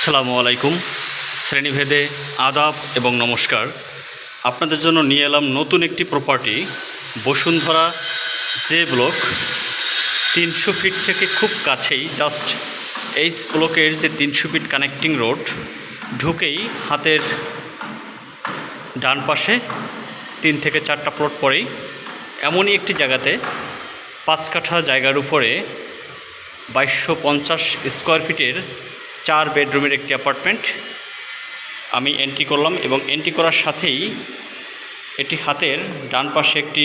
আসসালামু আলাইকুম। শ্রেণীভেদে আদাব এবং নমস্কার। আপনাদের জন্য নিয়ে এলাম নতুন একটি প্রপার্টি বসুন্ধরা জে ব্লক তিনশো ফিট থেকে খুব কাছেই জাস্ট এইচ ব্লকের যে তিনশো ফিট কানেক্টিং রোড ঢুকেই হাতের ডান পাশে তিন থেকে চারটা প্লট পরেই এমনই একটি জায়গাতে পাঁচ কাঠা জায়গার উপরে বাইশশো পঞ্চাশ স্কোয়ার ফিটের চার বেডরুমের একটি অ্যাপার্টমেন্ট আমি এন্ট্রি করলাম এবং এন্ট্রি করার সাথেই এটি হাতের ডান পাশে একটি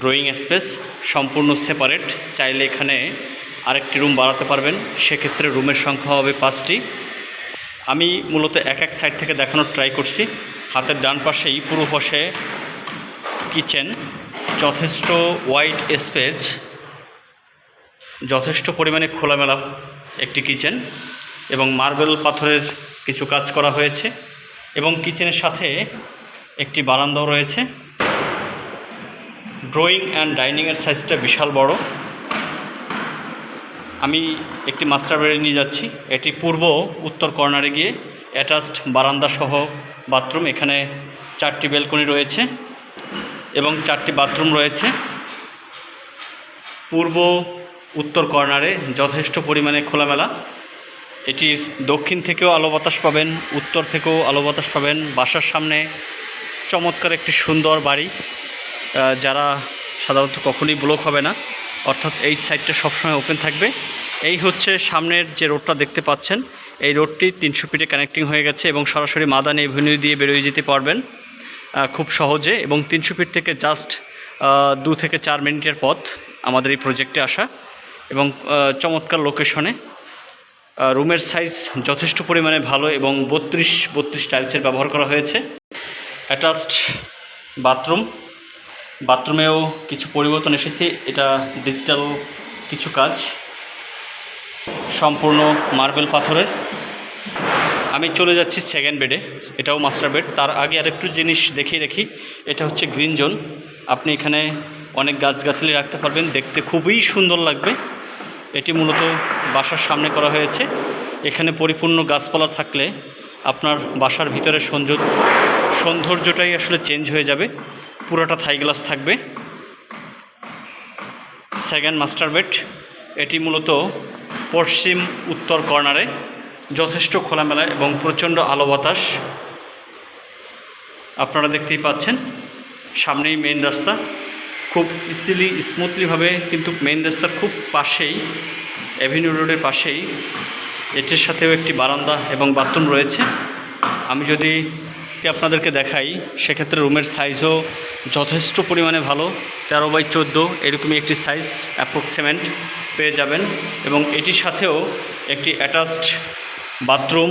ড্রয়িং স্পেস সম্পূর্ণ সেপারেট। চাইলে এখানে আরেকটি রুম বাড়াতে পারবেন। সেক্ষেত্রে রুমের সংখ্যা হবে পাঁচটি। আমি মূলত এক এক সাইড থেকে দেখানোর ট্রাই করছি। হাতের ডান পাশেই পুরো পাশে কিচেন, যথেষ্ট ওয়াইড স্পেস, যথেষ্ট পরিমাণে খোলামেলা একটি কিচেন এবং মার্বেল পাথরের কিছু কাজ করা হয়েছে এবং কিচেনের সাথে একটি বারান্দাও রয়েছে। ড্রয়িং অ্যান্ড ডাইনিংয়ের সাইজটা বিশাল বড়। আমি একটি মাস্টার বেডে নিয়ে যাচ্ছি। এটি পূর্ব উত্তর কর্নারে গিয়ে অ্যাটাচড বারান্দা সহ বাথরুম এখানে চারটি বেলকনি রয়েছে এবং চারটি বাথরুম রয়েছে। পূর্ব উত্তর কর্নারে যথেষ্ট পরিমাণে খোলামেলা। এটির দক্ষিণ থেকেও আলো বাতাস পাবেন, উত্তর থেকেও আলো বাতাস পাবেন। বাসার সামনে চমৎকার একটি সুন্দর বাড়ি যারা সাধারণত কখনই ব্লক হবে না। অর্থাৎ এই সাইডটা সবসময় ওপেন থাকবে। এই হচ্ছে সামনের যে রোডটা দেখতে পাচ্ছেন। এই রোডটি তিনশো ফিটে কানেক্টিং হয়ে গেছে এবং সরাসরি মাদান এভিনিউ দিয়ে বেরিয়ে যেতে পারবেন খুব সহজে এবং তিনশো ফিট থেকে জাস্ট দু থেকে চার মিনিটের পথ আমাদের এই প্রজেক্টে আসা। এবং চমৎকার লোকেশনে রুমের সাইজ যথেষ্ট পরিমাণে ভালো এবং বত্রিশ বত্রিশ টাইলসের ব্যবহার করা হয়েছে। অ্যাটাচড বাথরুম বাথরুমেও কিছু পরিবর্তন এসেছে। এটা ডিজিটাল কিছু কাজ। সম্পূর্ণ মার্বেল পাথরের। আমি চলে যাচ্ছি সেকেন্ড বেডে এটাও মাস্টার বেড তার আগে আরেকটু জিনিস দেখিয়ে রাখি এটা হচ্ছে গ্রিন জোন আপনি এখানে অনেক গাছগাছালি রাখতে পারবেন। দেখতে খুবই সুন্দর লাগবে। এটি মূলত বাসার সামনে করা হয়েছে। এখানে পরিপূর্ণ গাছপালা থাকলে আপনার বাসার ভিতরে সৌন্দর্য সৌন্দর্যটাই আসলে চেঞ্জ হয়ে যাবে। পুরোটা থাই গ্লাস থাকবে। সেকেন্ড মাস্টার বেড এটি মূলত পশ্চিম উত্তর কর্নারে যথেষ্ট খোলামেলা এবং প্রচণ্ড আলো বাতাস আপনারা দেখতেই পাচ্ছেন। সামনেই মেন রাস্তা। খুব ইজিলি স্মুথলিভাবে কিন্তু মেন রাস্তার খুব পাশেই অ্যাভিনিউ রোডের পাশেই, এটির সাথেও একটি বারান্দা এবং বাথরুম রয়েছে। আমি যদি আপনাদেরকে দেখাই, সেক্ষেত্রে রুমের সাইজও যথেষ্ট পরিমাণে ভালো। তেরো বাই চোদ্দ, এরকমই একটি সাইজ অ্যাপ্রক্সিমেন্ট পেয়ে যাবেন। এবং এটির সাথেও একটি অ্যাটাচড বাথরুম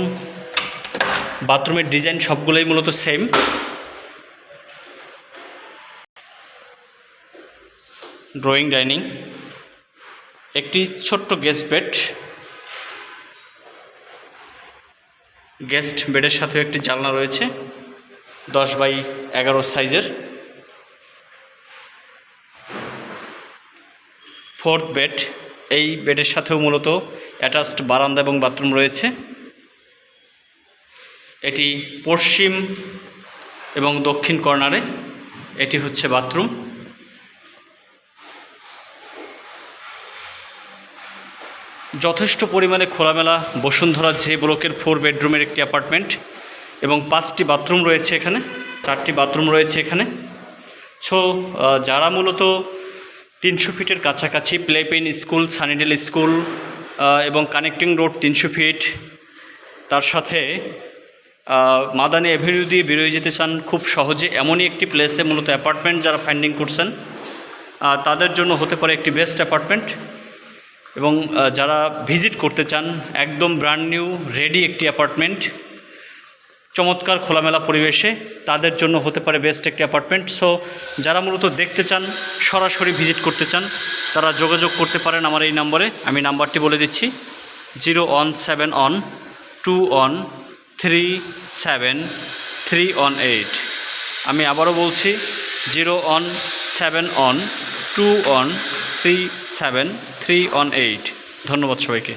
বাথরুমের ডিজাইন সবগুলোই মূলত সেম ড্রয়িং ডাইনিং একটি ছোট্ট গেস্ট বেড গেস্ট বেডের সাথেও একটি জানলা রয়েছে, দশ বাই এগারো সাইজের ফোর্থ বেড এই বেডের সাথেও মূলত অ্যাটাচড বারান্দা এবং বাথরুম রয়েছে। এটি পশ্চিম এবং দক্ষিণ কর্নারে এটি হচ্ছে বাথরুম যথেষ্ট পরিমাণে খোলামেলা বসুন্ধরা যে ব্লকের ফোর বেডরুমের একটি অ্যাপার্টমেন্ট এবং পাঁচটি বাথরুম রয়েছে এখানে, চারটি বাথরুম রয়েছে এখানে। সো যারা মূলত তিনশো ফিটের কাছাকাছি play pen school Sunnydale school এবং কানেক্টিং রোড তিনশো ফিট, তার সাথে মাদানি অ্যাভিনিউ দিয়ে বেরোয় যেতে চান খুব সহজে এমনই একটি প্লেসে মূলত অ্যাপার্টমেন্ট যারা ফাইন্ডিং করছেন তাদের জন্য হতে পারে একটি বেস্ট অ্যাপার্টমেন্ট এবং যারা ভিজিট করতে চান, একদম ব্র্যান্ড নিউ রেডি একটি অ্যাপার্টমেন্ট চমৎকার খোলামেলা পরিবেশে, তাদের জন্য হতে পারে বেস্ট একটি অ্যাপার্টমেন্ট সো যারা মূলত দেখতে চান, সরাসরি ভিজিট করতে চান, তারা যোগাযোগ করতে পারেন আমার এই নম্বরে। আমি নাম্বারটি বলে দিচ্ছি zero one seven one two one three seven three one eight আমি আবারও বলছি zero one seven one two one three seven three one eight ধন্যবাদ সবাইকে।